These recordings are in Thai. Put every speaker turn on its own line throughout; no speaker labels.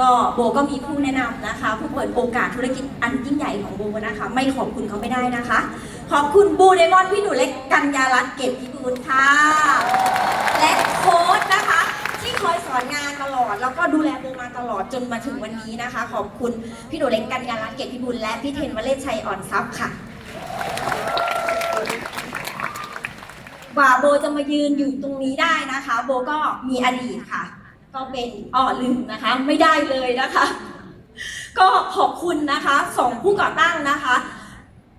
ก็โบก็มีผู้แนะนำนะคะ ผู้เปิดโอกาสธุรกิจอันยิ่งใหญ่ของโบนะคะ ไม่ขอบคุณเขาไม่ได้นะคะ ขอบคุณบูเดมอนพี่หนูเล็กกัญญารัตน์เกตพิบูลค่ะ และโค้ชนะคะ ที่คอยสอนงานตลอด แล้วก็ดูแลโบมาตลอดจนมาถึงวันนี้นะคะ ขอบคุณพี่หนูเล็กกัญญารัตน์เกตพิบูลและพี่เทนวเลศชัยอ่อนทรัพย์ค่ะกว่าโบจะมายืนอยู่ตรงนี้ได้นะคะ โบก็มีอดีตค่ะ ก็เป็นอ้อลืมนะคะ ไม่ได้เลยนะคะ ก็ขอบคุณนะคะสองผู้ก่อตั้งนะคะ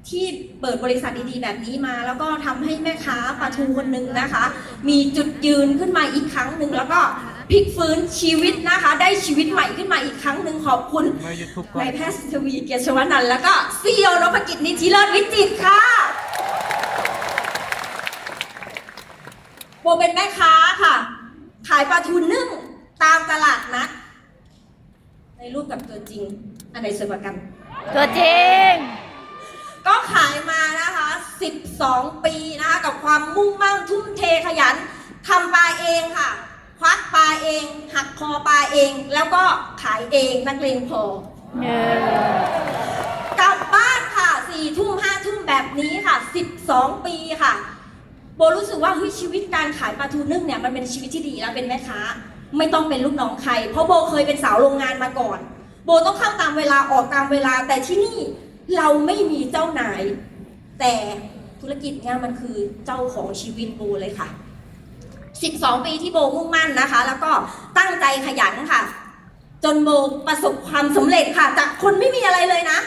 ที่เปิดบริษัทดีๆแบบนี้มา แล้วก็ทำให้แม่ค้าปลาทูคนหนึ่งนะคะ มีจุดยืนขึ้นมาอีกครั้งหนึ่งแล้วก็พลิกฟื้นชีวิตนะคะ ได้ชีวิตใหม่ขึ้นมาอีกครั้งหนึ่งขอบคุณ
มายูทูบก่อน
นายแพทย์ทวีเกียรติชวนันท์แล้วก็ซีอีโอนพกิจนิติเลิศวิจิตรค่ะโบเป็นแม่ค้าค่ะ ขายปลาทูนึ่ง ตามตลาดนัด ในรูปกับตัวจริง อันไหนสวยกว่ากัน
ตัวจริง
ก็ขายมานะคะ 12 ปีนะคะกับความมุ่งมั่นทุ่มเทขยันทำปลาเองค่ะ ควักปลาเอง หักคอปลาเอง แล้วก็ขายเองนักเลงพอ
เออก
ลับบ้านค่ะสี่ทุ่มห้าทุ่มแบบนี้ค่ะสิบสองปีค่ะ โบรู้สึกว่าเฮ้ยชีวิตการขายปลาทูนึ่งเนี่ยมันเป็นชีวิตที่ดีแล้วเป็นแม่ค้า ไม่ต้องเป็นลูกน้องใคร เพราะโบเคยเป็นสาวโรงงานมาก่อน โบต้องเข้าตามเวลาออกตามเวลา แต่ที่นี่เราไม่มีเจ้านาย แต่ธุรกิจเนี่ยมันคือเจ้าของชีวิตโบเลยค่ะ 12 ปีที่โบมุ่งมั่นนะคะ แล้วก็ตั้งใจขยันค่ะ จนโบประสบความสำเร็จค่ะ จากคนไม่มีอะไรเลยนะ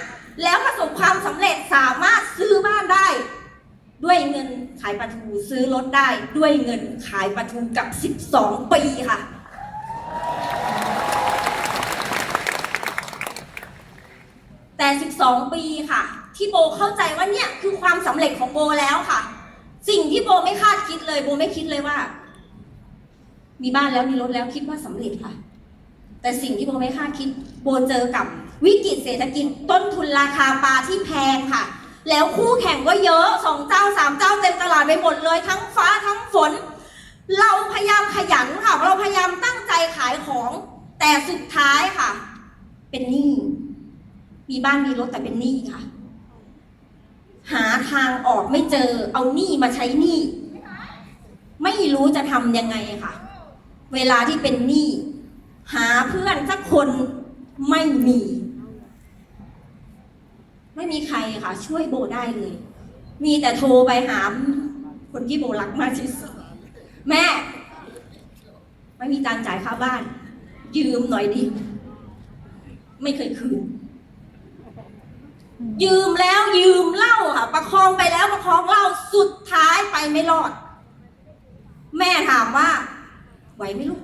แล้วประสบความสำเร็จสามารถซื้อบ้านได้ ด้วยเงินขายปลาทูซื้อรถได้ ด้วยเงินขายปลาทูกับ 12 ปีค่ะ แต่ 12 ปีค่ะ ที่โบเข้าใจว่าเนี่ยคือความสำเร็จของโบแล้วค่ะ สิ่งที่โบไม่คาดคิดเลย โบไม่คิดเลยว่า มีบ้านแล้วมีรถแล้วคิดว่าสำเร็จค่ะ แต่สิ่งที่โบไม่คาดคิด โบเจอกับวิกฤตเศรษฐกิจต้นทุนราคาปลาที่แพงค่ะ แล้วคู่แข่งก็เยอะสองเจ้าสามเจ้าเต็มตลาดไปหมดเลยทั้งฟ้าทั้งฝน เราพยายามขยันค่ะ เราพยายามตั้งใจขายของ แต่สุดท้ายค่ะ เป็นหนี้ มีบ้านมีรถแต่เป็นหนี้ค่ะ หาทางออกไม่เจอ เอาหนี้มาใช้หนี้ ไม่รู้จะทำยังไงค่ะ เวลาที่เป็นหนี้ หาเพื่อนสักคนไม่มี ไม่มีใครค่ะ ช่วยโบได้เลย มีแต่โทรไปหาคนที่โบรักมากที่สุดแม่ ไม่มีการจ่ายค่าบ้าน ยืมหน่อยดิ ไม่เคยคืน ยืมแล้วยืมเหล้าค่ะ ประคองไปแล้วประคองเหล้าสุดท้ายไปไม่รอด แม่ถามว่า ไหวไหมลูก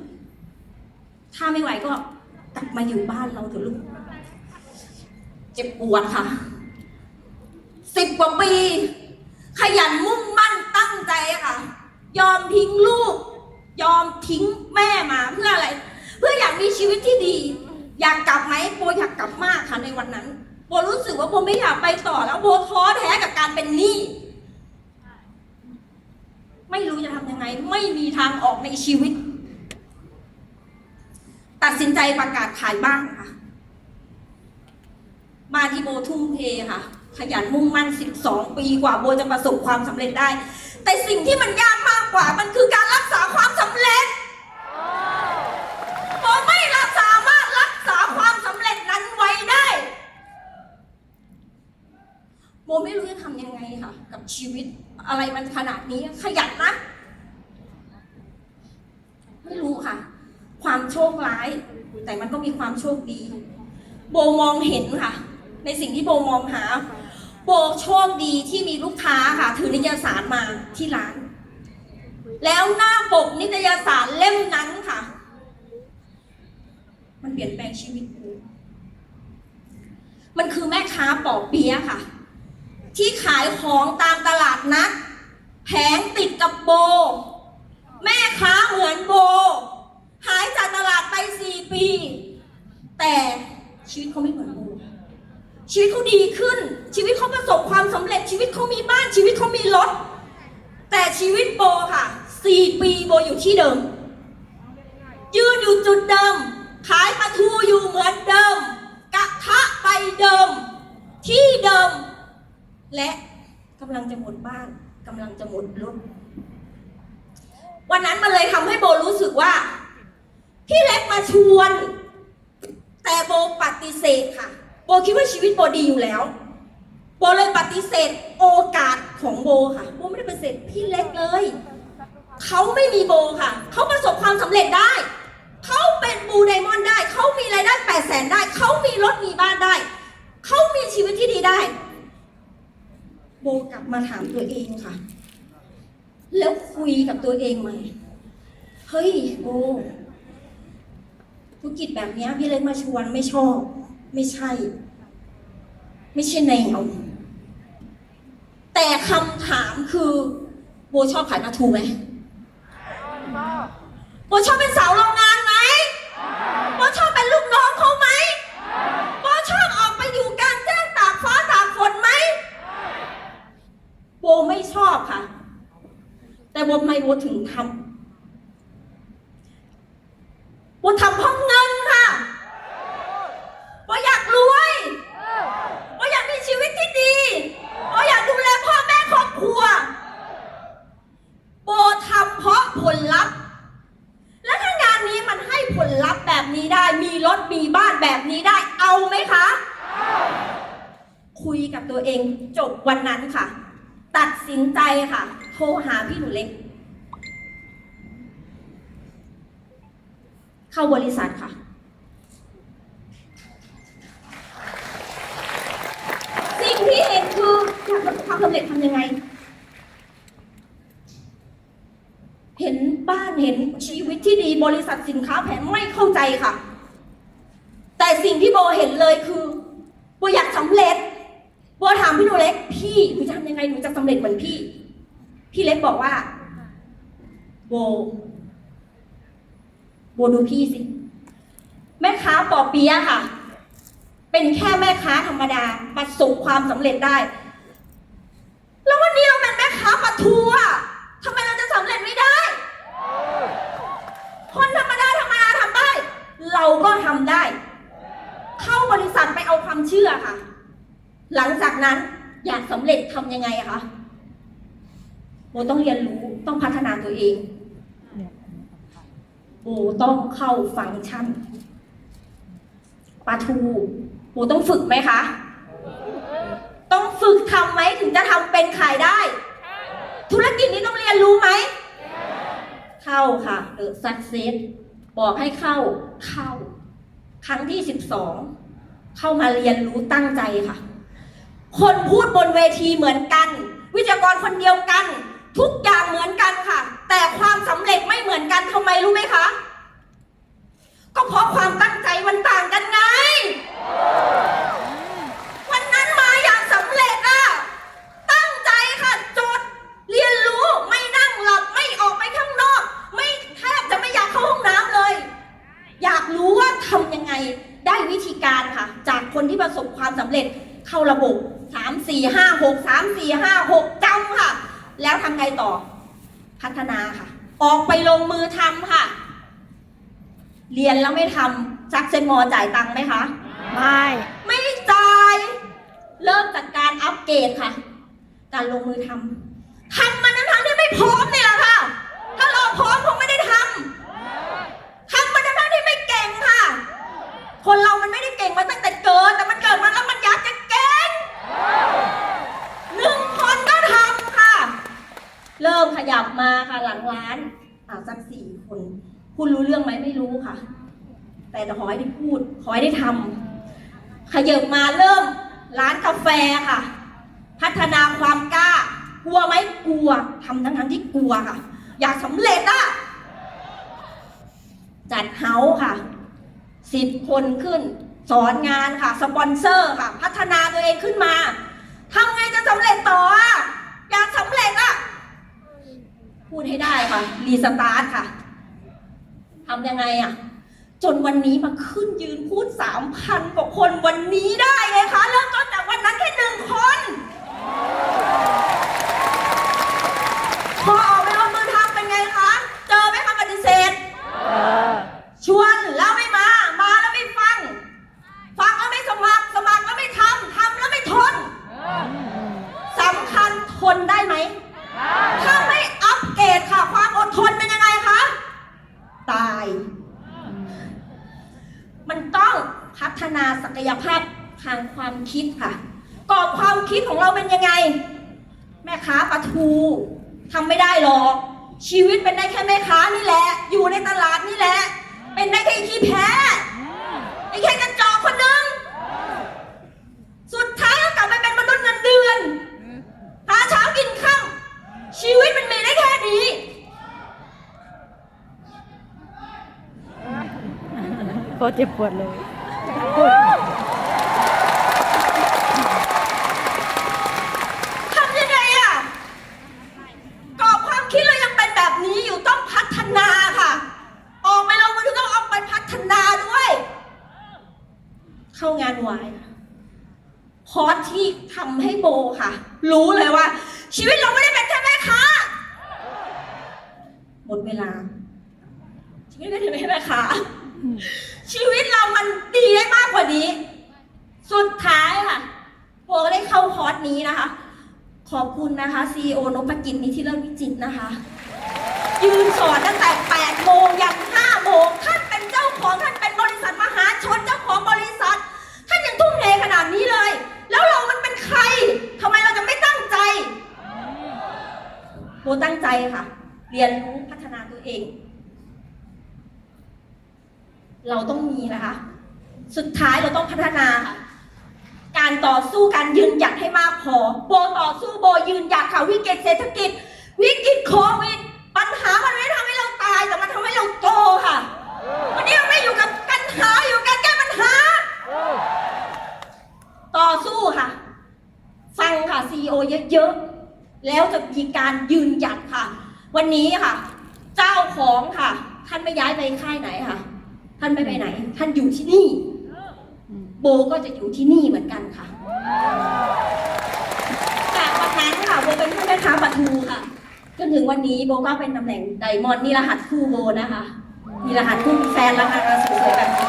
ถ้าไม่ไหวก็กลับมาอยู่บ้านเราเถอะลูก เจ็บปวดค่ะสิบกว่าปี ขยันมุ่งมั่นตั้งใจค่ะ ยอมทิ้งลูก ยอมทิ้งแม่มาเพื่ออะไร เพื่ออยากมีชีวิตที่ดี อยากกลับไหมโบอยากกลับมากค่ะในวันนั้น โบรู้สึกว่าโบไม่อยากไปต่อแล้วโบท้อแท้กับการเป็นหนี้ไม่รู้จะทำยังไง ไม่มีทางออกในชีวิต ตัดสินใจประกาศขายบ้านค่ะบ้านที่โบทุ่มเทค่ะ ขยันมุ่งมั่น 12 ปีกว่าโบจะประสบความสำเร็จได้ แต่สิ่งที่มันยากมากกว่ามันคือการรักษาความสำเร็จโบไม่รักสามารถรักษาความสำเร็จนั้นไว้ได้ โบไม่รู้จะทำยังไงค่ะ กับชีวิตอะไรมันขนาดนี้ขยันนะ ไม่รู้ค่ะ ความโชคร้าย แต่มันก็มีความโชคดี โบมองเห็นค่ะ ในสิ่งที่โบมองหา โบโชคดีที่มีลูกค้าค่ะ ถือนิตยสารมาที่ร้าน แล้วหน้าปกนิตยสารเล่มนั้นค่ะ มันเปลี่ยนแปลงชีวิตมันคือแม่ค้าปอเปี๊ยะค่ะ ที่ขายของตามตลาดนัดแผงติดกับโบ แม่ค้าเหมือนโบ หายจากตลาดไปสี่ปี แต่ชีวิตเขาไม่เหมือนโบ ชีวิตเขาดีขึ้น ชีวิตเขาประสบความสำเร็จชีวิตเขามีบ้านชีวิตเขามีรถ แต่ชีวิตโบค่ะสี่ปีโบอยู่ที่เดิม ยืนอยู่จุดเดิม ขายปลาทูอยู่เหมือนเดิมกะทะไปเดิม ที่เดิม และกำลังจะหมดบ้านกำลังจะหมดรถวันนั้นมันเลยทำให้โบรู้สึกว่า พี่เล็กมาชวน แต่โบปฏิเสธค่ะ โบคิดว่าชีวิตโบดีอยู่แล้ว โบเลยปฏิเสธโอกาสของโบค่ะโบไม่ได้ปฏิเสธพี่เล็กเลยเขาไม่มีโบค่ะ เขาประสบความสำเร็จได้ เขาเป็นบูไดมอนด์ได้ เขามีรายได้แปดแสนได้ เขามีรถมีบ้านได้ เขามีชีวิตที่ดีได้ โบกลับมาถามตัวเองค่ะ แล้วคุยกับตัวเองใหม่เฮ้ยโบธุรกิจแบบนี้พี่เล็กมาชวนไม่ชอบ ไม่ใช่ ไม่ใช่แนวแต่คำถามคือ โบชอบขายปลาทูไหมโบชอบเป็นสาวโรงงานไหมโบชอบเป็นลูกน้องเขาไหมโบชอบออกไปอยู่กลางแจ้งตากฟ้าตากฝนไหมโบไม่ชอบค่ะ แต่โบไม่โบถึงทำโบทำเพราะเงินค่ะโบอยากรวย โบอยากมีชีวิตที่ดีโบอยากดูแลพ่อแม่ครอบครัว โบทำเพราะ ผลลัพธ์ และถ้างานนี้มันให้ผลลัพธ์แบบนี้ได้ มีรถมีบ้านแบบนี้ได้ เอาไหมคะ คุยกับตัวเองจบวันนั้นค่ะ ตัดสินใจค่ะ โทรหาพี่หนูเล็ก เข้าบริษัทค่ะสิ่งที่เห็นคืออยากประสบความสำเร็จทำยังไง เห็นบ้านเห็นชีวิตที่ดีบริษัทสินค้าแผนไม่เข้าใจค่ะ แต่สิ่งที่โบเห็นเลยคือโบอยากสำเร็จโบถามพี่หนูเล็ก พี่หนูจะทำยังไงหนูจะสำเร็จเหมือนพี่ พี่เล็กบอกว่าโบโบดูพี่สิ แม่ค้าปอเปียค่ะ เป็นแค่แม่ค้าธรรมดาประสบความสำเร็จได้ แล้ววันนี้เราเป็นแม่ค้าปลาทูอะทำไมเราจะสำเร็จไม่ได้ คนธรรมดาธรรมดาทำได้ เราก็ทำได้ เข้าบริษัทไปเอาความเชื่อค่ะ หลังจากนั้นอยากสำเร็จทำยังไงอะคะโบต้องเรียนรู้ต้องพัฒนาตัวเองโบต้องเข้าฟังก์ชันปลาทูโบต้องฝึกไหมคะ ต้องฝึกทำไหมถึงจะทำเป็นขายได้ ธุรกิจนี้ต้องเรียนรู้ไหม เข้าค่ะเดอะซักเซส บอกให้เข้าเข้า ครั้งที่สิบสองเข้ามาเรียนรู้ตั้งใจค่ะ คนพูดบนเวทีเหมือนกัน วิทยากรคนเดียวกัน ทุกอย่างเหมือนกันค่ะ แต่ความสำเร็จไม่เหมือนกันทำไมรู้ไหมคะ ก็เพราะความตั้งใจมันต่างกันไง วันนั้นมาอยากสำเร็จอะตั้งใจค่ะจด เรียนรู้ไม่นั่งหลับไม่ออกไปข้างนอก ไม่แทบจะไม่อยากเข้าห้องน้ำเลย อยากรู้ว่าทำยังไงได้วิธีการค่ะ จากคนที่ประสบความสำเร็จเข้าระบบสามสี่ห้าหกสามสี่ห้าหกจำค่ะ แล้วทำไงต่อ พัฒนาค่ะ ออกไปลงมือทำค่ะ เรียนแล้วไม่ทำซักเซนมอจ่ายตังค์ไหมคะ
ไม่
ไม่จ่าย เริ่มจากการอัปเกรดค่ะ การลงมือทำทำมันทั้งๆที่ไม่พร้อมนี่แหละค่ะ ถ้าเราพร้อมคงไม่ได้ทำทำมันทั้งๆที่ไม่เก่งค่ะ คนเรามันไม่ได้เก่งมาตั้งแต่เกิด แต่มันเกิดมาแล้วมันอยากจะเก่งหนึ่งคนก็ทำค่ะ เริ่มขยับมาค่ะหลังร้านอ่าสักสี่คน คุณรู้เรื่องไหมไม่รู้ค่ะ แต่ขอให้ได้พูด ขอให้ได้ทำขยับมาเริ่มร้านกาแฟค่ะ พัฒนาความกล้า กลัวไหมกลัวทำทั้งทั้งที่กลัวค่ะ อยากสำเร็จอะจัดเฮาส์ค่ะสิบคนขึ้น สอนงานค่ะ สปอนเซอร์ค่ะ พัฒนาตัวเองขึ้นมาทำไงจะสำเร็จต่ออะอยากสำเร็จอะพูดให้ได้ค่ะ รีสตาร์ทค่ะ ทำยังไงอะจนวันนี้มาขึ้นยืนพูดสามพันกว่าคนวันนี้ได้ไงคะเริ่มต้นจากวันนั้นแค่หนึ่งคน พอออกไปลงมือทำเป็นไงคะ เจอไหมคะปฏิเสธชวนแล้วไม่มา มาแล้วไม่ฟัง ฟังแล้วไม่สมัคร สมัครแล้วไม่ทำทำแล้วไม่ทนสำคัญทนได้ไหมถ้า นาศักยภาพทางความคิดค่ะกรอบความคิดของเราเป็นยังไง แม่ค้าปลาทูทำไม่ได้หรอก ชีวิตเป็นได้แค่แม่ค้านี่แหละ อยู่ในตลาดนี่แหละ เป็นได้แค่ขี้แพ้ไอ้แค่กระจอกคนนึงสุดท้ายก็กลับไปเป็นมนุษย์เงินเดือนหาเช้ากินข้าวชีวิตมันมีได้แค่นี้
โคตรเจ็บปวดเลย
เข้างานวายค่ะพอสที่ทำให้โบค่ะ รู้เลยว่า ชีวิตเราไม่ได้เป็นแค่แม่ค้าหมดเวลา ชีวิตไม่ได้เป็นแค่แม่ค้าชีวิตเรามันดีได้มากกว่านี้ สุดท้ายค่ะโบก็ได้เข้าคอร์สนี้นะคะ ขอบคุณนะคะ CEO นพกิจนิธิเลิศวิจิตนะคะ ยืนสอนตั้งแต่8โมงยัน5โมงท่านเค่ะ เรียนรู้พัฒนาตัวเอง เราต้องมีนะคะ สุดท้ายเราต้องพัฒนาค่ะการต่อสู้การยืนหยัดให้มากพอ โบต่อสู้โบยืนหยัดค่ะวิกฤตเศรษฐกิจ วิกฤตโควิด ปัญหามันไม่ทำให้เราตายแต่มันทำให้เราโตค่ะ วันนี้เราไม่อยู่กับปัญหาอยู่กับการแก้ปัญหา ต่อสู้ค่ะ ฟังค่ะซีอเยอะๆ แล้วจะมีการยืนหยัดค่ะ วันนี้ค่ะ เจ้าของค่ะ ท่านไม่ย้ายไปค่ายไหนค่ะ ท่านไม่ไปไหน ท่านอยู่ที่นี่ โบก็จะอยู่ที่นี่เหมือนกันค่ะจากวันนั้นค่ะโบเป็นแม่ค้าปลาทูค่ะจนถึงวันนี้โบก็เป็นตำแหน่งไดมอนด์นี่รหัสคู่โบนะคะ มีรหัสคู่มีแฟนแล้วค่ะสวยๆแบบนี้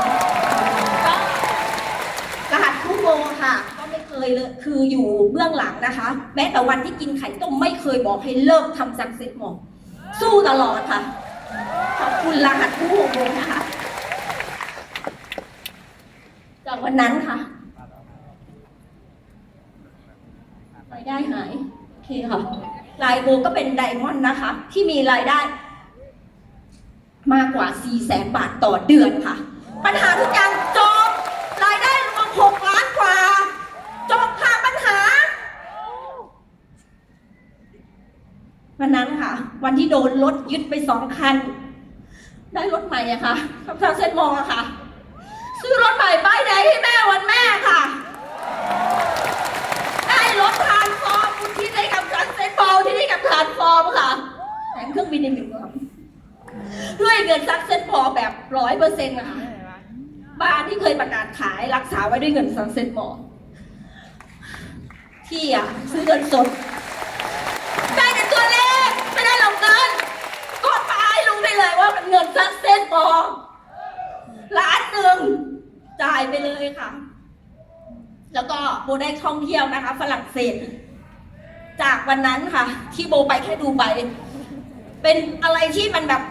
รหัสคู่โบค่ะ ยเลยคืออยู่เบื้องหลังนะคะ แม้แต่วันที่กินไข่ต้มไม่เคยบอกให้เลิกทำสักเซ็ตหมอสู้ตลอดค่ะ ขอบคุณรหัสคู่โบนะคะ จากวันนั้นค่ะรายได้หายโอเคค่ะรายโบก็เป็นไดมอนด์นะคะ ที่มีรายได้ มากกว่า 4 แสนบาทต่อเดือนค่ะ ปัญหาทุกอย่างจบ รายได้รวม6ล้านกว่า จบค่ะปัญหา วันนั้นค่ะ วันที่โดนรถยึดไปสองคัน ได้รถใหม่อะค่ะกับทางเซ็นมองอะค่ะ ซื้อรถใหม่ป้ายแดงให้แม่วันแม่ค่ะ ได้รถทานฟอร์มที่ได้กับการเซ็นบอลที่ได้กับทานฟอร์มค่ะแถมเครื่องบินอีกหนึ่งลำด้วยเงินซักเซ็นบอลแบบร้อยเปอร์เซ็นต์ค่ะบ้านที่เคยประกาศขายรักษาไว้ด้วยเงินซักเซ็นบอลที่อะซื้อเงินสดแต่ตัวเลขไม่ได้หรอกเงินก็ตาย รู้ไปเลยว่ามันเงินซักเซ็นบอลล้านหนึ่งจ่ายไปเลยค่ะ แล้วก็โบได้ท่องเที่ยวนะคะ ฝรั่งเศส จากวันนั้นค่ะ ที่โบไปแค่ดูใบเป็นอะไรที่มันแบบ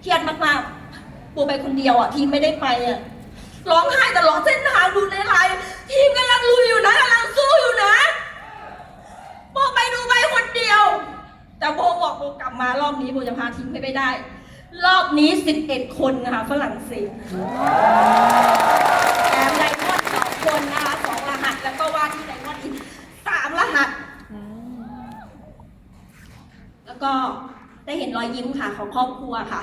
เครียดมากๆโบไปคนเดียวอะทีมไม่ได้ไปอะร้องไห้ตลอดเส้นทางดูในไลน์ทีมกำลังลุยอยู่นะกำลังสู้อยู่นะโบไปดูใบคนเดียว แต่โบบอกโบกลับมารอบนี้โบจะพาทีมให้ไปได้ รอบนี้ 11 คนนะคะฝรั่งเศสแถมไดมอนด์สองคนนะคะสองรหัส แล้วก็ว่าที่ไดมอนด์อีกสามรหัส แล้วก็ได้เห็นรอยยิ้มค่ะของครอบครัวค่ะ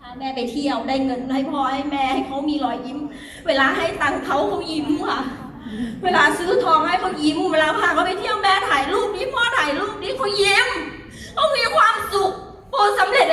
พาแม่ไปเที่ยวได้เงินให้พ่อให้แม่ให้เขามีรอยยิ้ม เวลาให้ตังค์เขาเขายิ้มค่ะ เวลาซื้อทองให้เขายิ้ม เวลาพาเขาไปเที่ยวแม่ถ่ายรูปนี้พ่อถ่ายรูปนี้เขายิ้มเขามีความสุขโบสำเร็จ